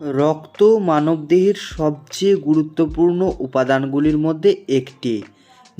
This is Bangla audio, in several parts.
রক্ত মানবদেহের সবচেয়ে গুরুত্বপূর্ণ উপাদানগুলির মধ্যে একটি,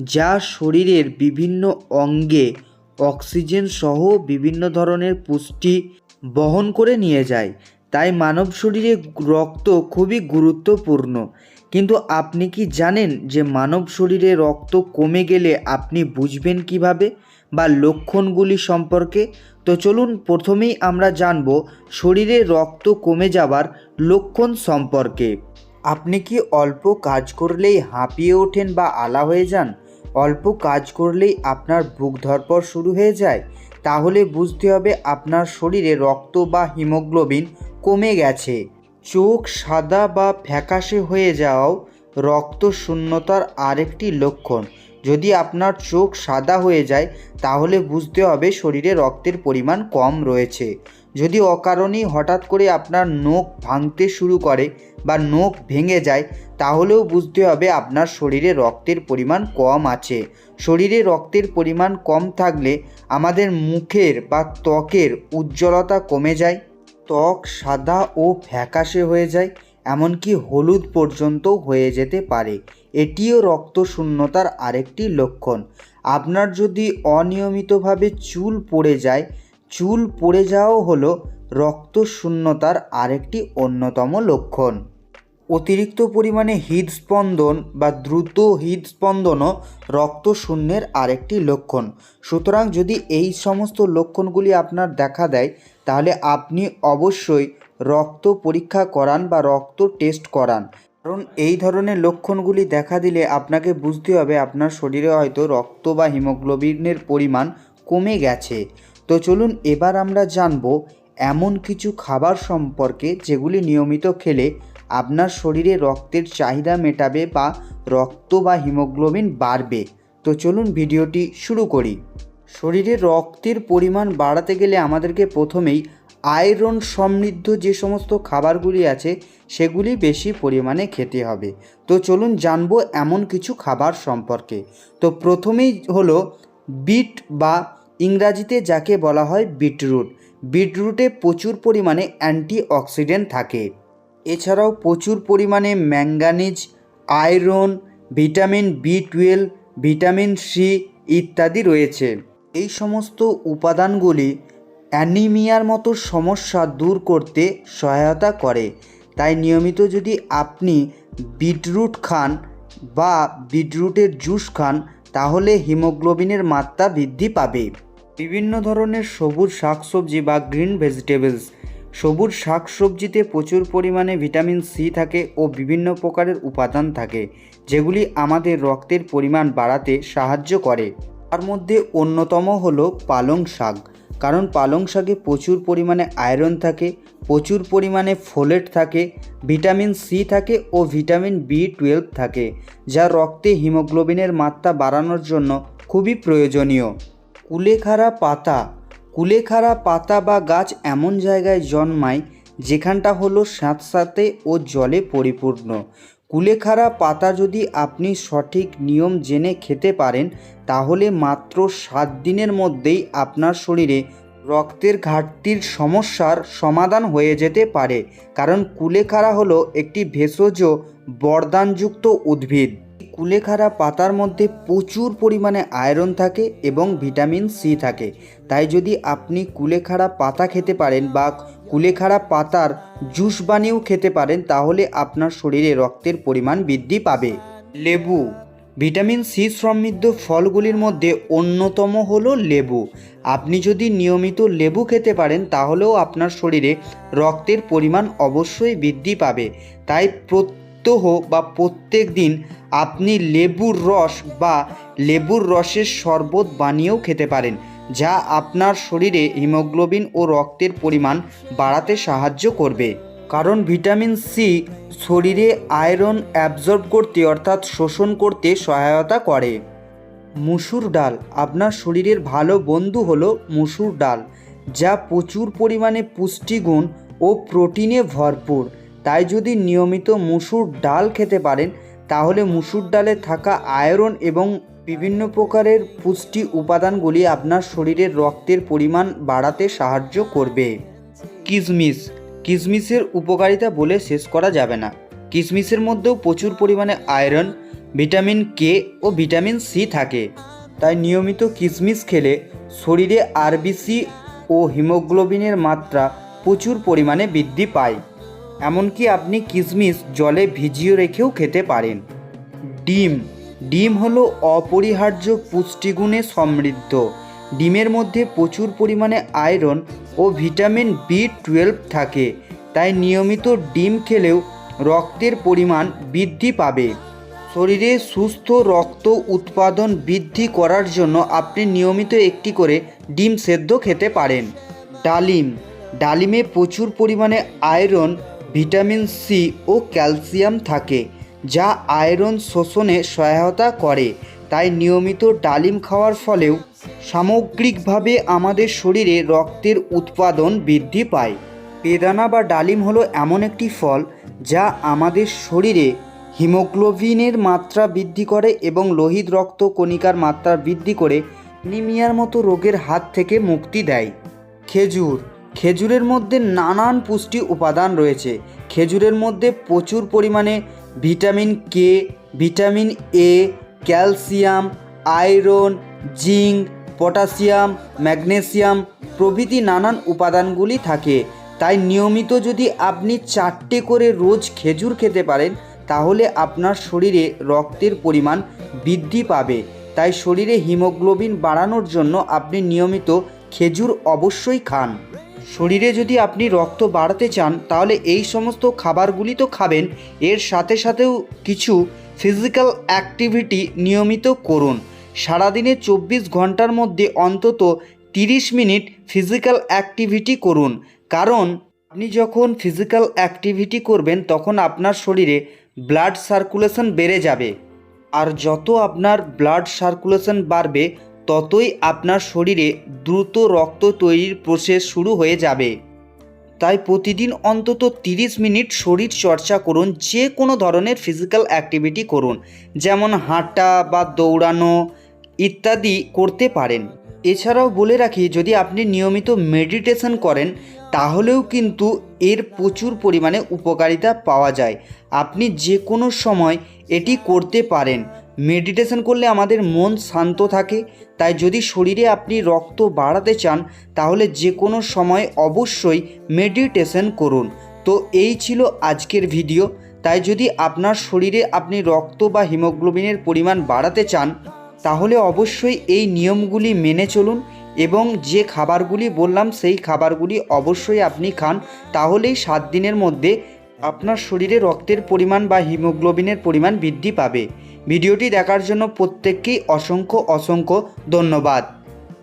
যা শরীরের বিভিন্ন অঙ্গে অক্সিজেন সহ বিভিন্ন ধরনের পুষ্টি বহন করে নিয়ে যায়। তাই মানব শরীরে রক্ত খুবই গুরুত্বপূর্ণ। কিন্তু আপনি কি জানেন যে মানব শরীরে রক্ত কমে গেলে আপনি বুঝবেন কীভাবে? বা লক্ষণগুলি সম্পর্কে তো চলুন প্রথমেই আমরা জানব শরীরে রক্ত কমে যাওয়ার লক্ষণ সম্পর্কে। আপনি কি অল্প কাজ করলেই হাঁপিয়ে ওঠেন বা আলা হয়ে যান? অল্প কাজ করলেই আপনার বুক ধরপর শুরু হয়ে যায়? তাহলে বুঝতে হবে আপনার শরীরে রক্ত বা হিমোগ্লোবিন কমে গেছে। চোখ সাদা বা ফ্যাকাশে হয়ে যাওয়াও রক্ত শূন্যতার আরেকটি লক্ষণ। যদি আপনার চোখ সাদা হয়ে যায়, তাহলে বুঝতে হবে শরীরে রক্তের পরিমাণ কম রয়েছে। যদি অকারণেই হঠাৎ করে আপনার নখ ভাঙতে শুরু করে বা নখ ভেঙে যায়, তাহলেও বুঝতে হবে আপনার শরীরে রক্তের পরিমাণ কম আছে। শরীরে রক্তের পরিমাণ কম থাকলে আমাদের মুখের বা ত্বকের উজ্জ্বলতা কমে যায়, ত্বক সাদা ও ফ্যাকাশে হয়ে যায়, এমনকি হলুদ পর্যন্ত হয়ে যেতে পারে। এটিও রক্ত শূন্যতার আরেকটি লক্ষণ। আপনার যদি অনিয়মিতভাবে চুল পড়ে যায়, চুল পড়ে যাওয়াও হলো রক্ত শূন্যতার আরেকটি অন্যতম লক্ষণ। অতিরিক্ত পরিমাণে হৃদস্পন্দন বা দ্রুত হৃদস্পন্দনও রক্ত শূন্যের আরেকটি লক্ষণ। সুতরাং যদি এই সমস্ত লক্ষণগুলি আপনার দেখা দেয়, তাহলে আপনি অবশ্যই রক্ত পরীক্ষা করান বা রক্ত টেস্ট করান। কারণ এই ধরনের লক্ষণগুলি দেখা দিলে আপনাকে বুঝতে হবে আপনার শরীরে হয়তো রক্ত বা হিমোগ্লোবিনের পরিমাণ কমে গেছে। তো চলুন এবার আমরা জানব এমন কিছু খাবার সম্পর্কে যেগুলি নিয়মিত খেলে আপনার শরীরে রক্তের চাহিদা মেটাবে বা রক্ত বা হিমোগ্লোবিন বাড়বে। তো চলুন ভিডিওটি শুরু করি। শরীরে রক্তের পরিমাণ বাড়াতে গেলে আমাদেরকে প্রথমেই আয়রন সমৃদ্ধ যে সমস্ত খাবারগুলি আছে, সেগুলি বেশি পরিমাণে খেতে হবে। তো চলুন জানব এমন কিছু খাবার সম্পর্কে। তো প্রথমেই হলো বিট বা ইংরাজিতে যাকে বলা হয় বিটরুট। বিটরুটে প্রচুর পরিমাণে অ্যান্টিঅক্সিডেন্ট থাকে। এছাড়াও প্রচুর পরিমাণে manganese, iron, vitamin B twelve, vitamin C ইত্যাদি রয়েছে। এই সমস্ত উপাদানগুলি অ্যানিমিয়ার মতো সমস্যা দূর করতে সহায়তা করে। তাই নিয়মিত যদি আপনি বিটরুট খান বা বিটরুটের জুস খান, তাহলে হিমোগ্লোবিনের মাত্রা বৃদ্ধি পাবে। বিভিন্ন ধরনের সবুজ শাকসবজি বা গ্রিন ভেজিটেবলস। সবুজ শাকসবজিতে প্রচুর পরিমাণে ভিটামিন সি থাকে ও বিভিন্ন প্রকারের উপাদান থাকে, যেগুলি আমাদের রক্তের পরিমাণ বাড়াতে সাহায্য করে। তার মধ্যে অন্যতম হলো পালং শাক। কারণ পালং শাকে প্রচুর পরিমাণে আয়রন থাকে, প্রচুর পরিমাণে ফোলেট থাকে ভিটামিন সি থাকে ও ভিটামিন বি টুয়েলভ থাকে, যা রক্তে হিমোগ্লোবিনের মাত্রা বাড়ানোর জন্য খুবই প্রয়োজনীয়। কুলেখাড়া পাতা কুলেখাড়া পাতা বা গাছ এমন জায়গায় জন্মায় যেখানটা হলো স্যাঁতস্যাঁতে ও জলে পরিপূর্ণ। কুলেখাড়া পাতা যদি আপনি সঠিক নিয়ম জেনে খেতে পারেন, তাহলে মাত্র সাত দিনের মধ্যেই আপনার শরীরে রক্তের ঘাটতির সমস্যার সমাধান হয়ে যেতে পারে। কারণ কুলেখাড়া হলো একটি ভেষজ বরদানযুক্ত উদ্ভিদ। কুলেখাড়া পাতার মধ্যে প্রচুর পরিমাণে আয়রন থাকে এবং ভিটামিন সি থাকে। তাই যদি আপনি কুলেখাড়া পাতা খেতে পারেন বা কুলেখাড়া পাতার জুস বানিয়েও খেতে পারেন, তাহলে আপনার শরীরে রক্তের পরিমাণ বৃদ্ধি পাবে। লেবু। ভিটামিন সি সমৃদ্ধ ফলগুলির মধ্যে অন্যতম হলো লেবু। আপনি যদি নিয়মিত লেবু খেতে পারেন, তাহলেও আপনার শরীরে রক্তের পরিমাণ অবশ্যই বৃদ্ধি পাবে। তাই প্রত্যহ বা প্রত্যেক দিন আপনি লেবুর রস বা লেবুর রসের শরবত বানিয়েও খেতে পারেন। যা আপনার শরীরে হিমোগ্লোবিন ও রক্তের পরিমাণ বাড়াতে সাহায্য করবে। কারণ ভিটামিন সি শরীরে আয়রন অ্যাবজর্ব করতে অর্থাৎ শোষণ করতে সহায়তা করে। মুসুর ডাল, আপনার শরীরের ভালো বন্ধু হলো মুসুর ডাল, যা প্রচুর পরিমাণে পুষ্টিগুণ ও প্রোটিনে ভরপুর। তাই যদি নিয়মিত মুসুর ডাল খেতে পারেন, তাহলে মুসুর ডালে থাকা আয়রন এবং বিভিন্ন প্রকারের পুষ্টি উপাদানগুলি আপনার শরীরের রক্তের পরিমাণ বাড়াতে সাহায্য করবে। কিশমিশ কিশমিশের উপকারিতা বলে শেষ করা যাবে না। কিশমিশের মধ্যেও প্রচুর পরিমাণে আয়রন, ভিটামিন কে ও ভিটামিন সি থাকে। তাই নিয়মিত কিশমিশ খেলে শরীরে আরবিসি ও হিমোগ্লোবিনের মাত্রা প্রচুর পরিমাণে বৃদ্ধি পায়। এমনকি আপনি কিশমিশ জলে ভিজিয়ে রেখেও খেতে পারেন। ডিম। ডিম হলো অপরিহার্য পুষ্টিগুণে সমৃদ্ধ। ডিমের মধ্যে প্রচুর পরিমাণে আয়রন ও ভিটামিন বি টুয়েলভ থাকে, তাই নিয়মিত ডিম খেলেও রক্তের পরিমাণ বৃদ্ধি পাবে। শরীরে সুস্থ রক্ত উৎপাদন বৃদ্ধি করার জন্য আপনি নিয়মিত একটি করে ডিম সেদ্ধ খেতে পারেন। ডালিম, ডালিমে প্রচুর পরিমাণে আয়রন, ভিটামিন সি ও ক্যালসিয়াম থাকে। যা আয়রন শোষণে সহায়তা করে। তাই নিয়মিত ডালিম খাওয়ার ফলেও সামগ্রিকভাবে আমাদের শরীরে রক্তের উৎপাদন বৃদ্ধি পায়। বেদানা বা ডালিম হলো এমন একটি ফল যা আমাদের শরীরে হিমোগ্লোবিনের মাত্রা বৃদ্ধি করে এবং লোহিত রক্ত কণিকার মাত্রা বৃদ্ধি করে নিমিয়ার মতো রোগের হাত থেকে মুক্তি দেয়। খেজুর। খেজুরের মধ্যে নানান পুষ্টি উপাদান রয়েছে। খেজুরের মধ্যে প্রচুর পরিমাণে vitamin K vitamin A calcium, iron, zinc, potassium, magnesium প্রভৃতি নানান উপাদানগুলি থাকে। তাই নিয়মিত যদি আপনি চারটে করে রোজ খেজুর খেতে পারেন, তাহলে আপনার শরীরে রক্তের পরিমাণ বৃদ্ধি পাবে। তাই শরীরে হিমোগ্লোবিন বাড়ানোর জন্য আপনি নিয়মিত খেজুর অবশ্যই খান। শরীরে যদি আপনি রক্ত বাড়াতে চান, তাহলে এই সমস্ত খাবারগুলি তো খাবেন। এর সাথে সাথেও কিছু ফিজিক্যাল অ্যাক্টিভিটি নিয়মিত করুন। সারাদিনে চব্বিশ ঘণ্টার মধ্যে অন্তত তিরিশ মিনিট ফিজিক্যাল অ্যাক্টিভিটি করুন। কারণ, আপনি যখন ফিজিক্যাল অ্যাক্টিভিটি করবেন, তখন আপনার শরীরে ব্লাড সার্কুলেশন বেড়ে যাবে। আর যত আপনার ব্লাড সার্কুলেশন বাড়বে ততই আপনার শরীরে দ্রুত রক্ত তৈরির প্রসেস শুরু হয়ে যাবে। তাই প্রতিদিন অন্তত তিরিশ মিনিট শরীর চর্চা করুন, যে কোনো ধরনের ফিজিক্যাল অ্যাক্টিভিটি করুন, যেমন হাঁটা বা দৌড়ানো ইত্যাদি করতে পারেন। এছাড়াও বলে রাখি, যদি আপনি নিয়মিত মেডিটেশন করেন, তাহলেও কিন্তু এর প্রচুর পরিমাণে উপকারিতা পাওয়া যায়। আপনি যে কোনো সময় এটি করতে পারেন। মেডিটেশন করলে আমাদের মন শান্ত থাকে। তাই যদি শরীরে আপনি রক্ত বাড়াতে চান, তাহলে যে কোনো সময় অবশ্যই মেডিটেশন করুন। তো এই ছিল আজকের ভিডিও। তাই যদি আপনার শরীরে আপনি রক্ত বা হিমোগ্লোবিনের পরিমাণ বাড়াতে চান, তাহলে অবশ্যই এই নিয়মগুলি মেনে চলুন এবং যে খাবারগুলি বললাম, সেই খাবারগুলি অবশ্যই আপনি খান। তাহলেই সাত দিনের মধ্যে আপনার শরীরে রক্তের পরিমাণ বা হিমোগ্লোবিনের পরিমাণ বৃদ্ধি পাবে। ভিডিওটি দেখার জন্য প্রত্যেককেই অসংখ্য অসংখ্য ধন্যবাদ।